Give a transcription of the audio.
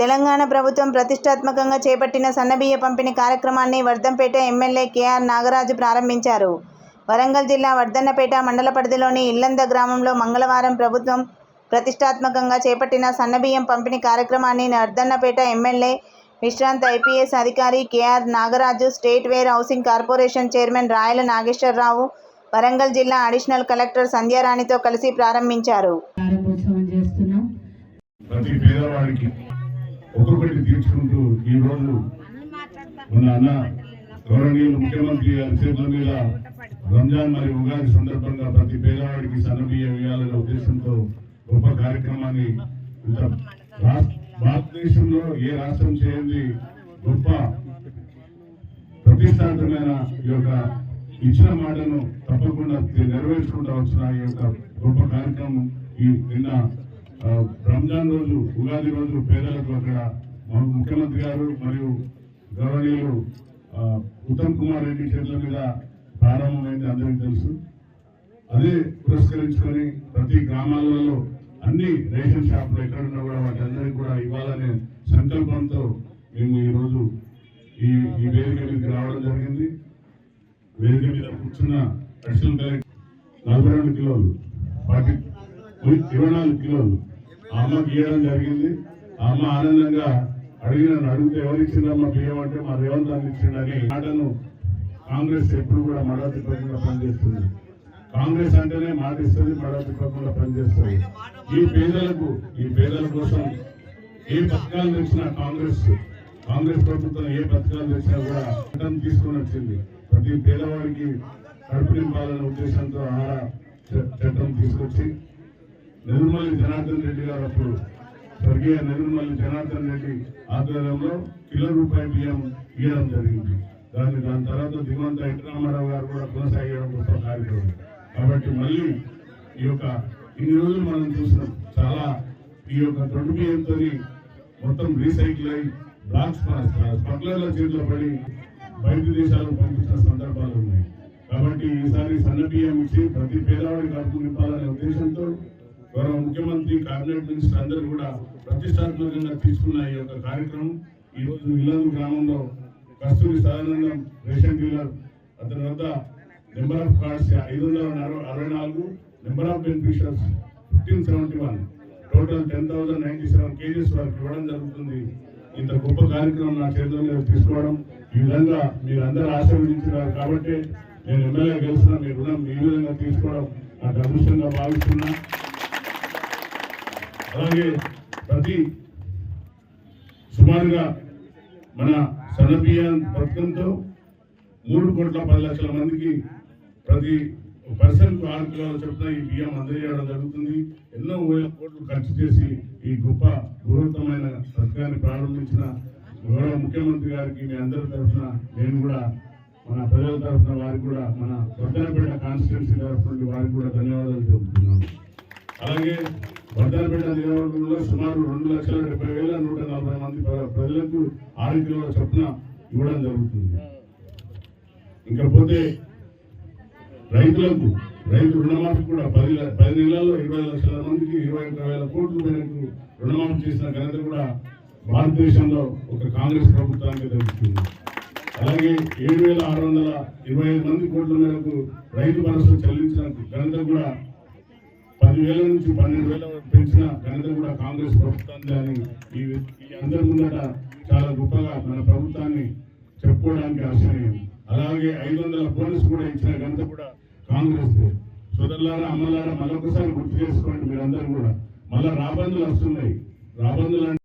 తెలంగాణ ప్రభుత్వం ప్రతిష్టాత్మకంగా చేపట్టిన సన్నబియ్య పంపిణీ కార్యక్రమాన్ని వర్ధంపేట ఎమ్మెల్యే కేఆర్ నాగరాజు ప్రారంభించారు. వరంగల్ జిల్లా వర్ధన్నపేట మండల పరిధిలోని ఇల్లంద గ్రామంలో మంగళవారం ప్రభుత్వం ప్రతిష్టాత్మకంగా చేపట్టిన సన్నబియ్యం పంపిణీ కార్యక్రమాన్ని వర్ధన్నపేట ఎమ్మెల్యే, విశ్రాంత ఐపీఎస్ అధికారి KR Nagaraju, state warehousing corporation chairman Rayala Nageswara Rao, Warangal జిల్లా అడిషనల్ కలెక్టర్ సంధ్యారాణితో కలిసి ప్రారంభించారు. ప్రతి పేదవాడికి ఒక్కొక్కటి తీర్చుకుంటూ ఈ రోజు మన అన్న గౌరవనీయులు ముఖ్యమంత్రి గారి చేతుల మీద రంజాన్ మరియు ఉగాది సందర్భంగా ప్రతి పేదవాడికి సన్నబియ్యం వేయాలనే ఉద్దేశంతో గొప్ప కార్యక్రమాన్ని భారతదేశంలో ఏ రాష్ట్రం చేయండి గొప్ప ప్రతిష్టాత్మకమైన ఈ యొక్క ఇచ్చిన మాటను తప్పకుండా నెరవేర్చుకుంటా వచ్చిన ఈ యొక్క గొప్ప కార్యక్రమం ఈ నిన్న రంజాన్ రోజు ఉగాది రోజు పేదలకు అక్కడ మన ముఖ్యమంత్రి గారు మరియు గౌరవనీయులు ఉత్తమ్ కుమార్ రెడ్డి చేతుల మీద ప్రారంభమైంది అందరికీ తెలుసు. అదే పురస్కరించుకొని ప్రతి గ్రామాలలో అన్ని రేషన్ షాపులు ఎక్కడున్నా కూడా వాటి అందరికీ కూడా ఇవ్వాలనే సంకల్పంతో మేము ఈరోజు ఈ ఈ వేదిక మీదకి రావడం జరిగింది. వేదిక మీద కూర్చున్న అడిషనల్ కలెక్టర్ నలభై రెండు కిలోలు ఫార్టీ ఇరవై నాలుగు కిలోలు. అమ్మ గీయడం జరిగింది. అమ్మ ఆనందంగా అడిగిన అడిగితే ఎవరు ఇచ్చిందమ్మా బియ్యం అంటే మా రేవంత్ అన్న ఇచ్చిండని మాటను కాంగ్రెస్ ఎప్పుడు కూడా మడవ తిప్పకుండా పనిచేస్తుంది. కాంగ్రెస్ అంటేనే మాట ఇస్తుంది మడవ తిప్పకుండా పనిచేస్తుంది. ఈ పేదలకు ఈ పేదల కోసం ఏ పథకాలు తెచ్చినా కాంగ్రెస్ కాంగ్రెస్ ప్రభుత్వం ఏ పథకాలు తెచ్చినా కూడా చట్టం తీసుకొని వచ్చింది. ప్రతి పేదవాడికి కడుపు నింపాలనే ఉద్దేశంతో ఆహార చ- చట్టం తీసుకొచ్చి నెదురుమల్లి జనార్దన్ రెడ్డి గారు అప్పుడు స్వర్గీయ నెదురుమల్లి జనార్దన్ రెడ్డి ఆధ్వర్యంలో కిలో రూపాయి బియ్యం ఇవ్వడం జరిగింది. దాన్ని దాని తర్వాత దివంత ఎన్టీ రామారావు గారు కూడా కొనసాగడం గొప్ప కార్యక్రమం కాబట్టి మళ్ళీ ఈ యొక్క ఇన్ని రోజులు మనం చూసినాం. చాలా ఈ యొక్క దొడ్డు బియ్యంతో మొత్తం రీసైకిల్ అయి బ్లాక్స్ స్మగ్లర్ల చేతిలో పడి బయట దేశాలకు పంపిస్తున్న సందర్భాలు ఉన్నాయి. కాబట్టి ఈసారి సన్న బియ్యం ఇచ్చి ప్రతి పేదవాడికి అడుగు నింపాలనే ఉద్దేశంతో గౌరవ ముఖ్యమంత్రి కేబినెట్ మినిస్టర్ అందరూ కూడా ప్రతిష్టాత్మకంగా తీసుకున్న ఈ యొక్క కార్యక్రమం. ఈ రోజు ఇల్లందు గ్రామంలో కస్తూరి సదానందం రేషన్ డీలర్ అతని వద్ద నెంబర్ ఆఫ్ కార్డ్స్ ఐదు వందల అరవై నాలుగు number of beneficiaries fifteen seventy one total ten thousand ninety seven kgs వరకు ఇవ్వడం జరుగుతుంది. ఇంత గొప్ప కార్యక్రమం నా చేతుల మీద తీసుకోవడం ఈ విధంగా మీరు అందరూ ఆశీర్వదించినారు కాబట్టి నేను ఎమ్మెల్యే గెలిచిన మీ రుణం ఈ విధంగా తీసుకోవడం నాకు అదృష్టంగా భావిస్తున్నా. అలాగే ప్రతి సుమారుగా మన సన్నబియ్యం పథకంతో మూడు కోట్ల పది లక్షల మందికి ప్రతి పర్సన్కు ఆరు కిలోల చొప్పున ఈ బియ్యం అందజేయడం జరుగుతుంది. ఎన్నో వేల కోట్లు ఖర్చు చేసి ఈ గొప్ప బృహత్తమైన పథకాన్ని ప్రారంభించిన గౌరవ ముఖ్యమంత్రి గారికి మీ అందరి తరఫున నేను కూడా మన ప్రజల తరఫున వారికి కూడా మన వర్ధనపేట కాన్స్టిట్యున్సీ తరఫు నుండి వారికి కూడా ధన్యవాదాలు చెబుతున్నాను అలాగే వర్ధనపేట నియోజకవర్గంలో సుమారు రెండు లక్షల డెబ్బై వేల నూట నలభై మంది ప్రజలకు ఆరు కిలోల చొప్పున ఇవ్వడం జరుగుతుంది. ఇంకా పోతే రైతులకు రైతు రుణమాఫీ కూడా పది పది నెలల్లో ఇరవై లక్షల మందికి ఇరవై ఒక్క వేల కోట్ల మేరకు రుణమాఫీ చేసిన ఘనత కూడా భారతదేశంలో ఒక కాంగ్రెస్ ప్రభుత్వానికి దక్కుతుంది అలాగే ఏడు వేల ఆరు వందల ఇరవై ఐదు మంది కోట్ల మేరకు రైతు భరోసా చెల్లించిన ఘనత కూడా పదివేల నుంచి పన్నెండు వేల వరకు పెంచిన ఘనత కూడా కాంగ్రెస్ ప్రభుత్వాన్ని అని ఈ అందరి ముందట చాలా గొప్పగా మన ప్రభుత్వాన్ని చెప్పుకోవడానికి ఆశ్చర్యం. అలాగే ఐదు వందల బోనస్ కూడా ఇచ్చిన ఘనత కూడా కాంగ్రెస్ సోదరులారా అమ్మలారా మళ్ళొకసారి గుర్తు చేసుకోండి మీరందరూ కూడా. మళ్ళా రాబందులు వస్తున్నాయి. రాబందులు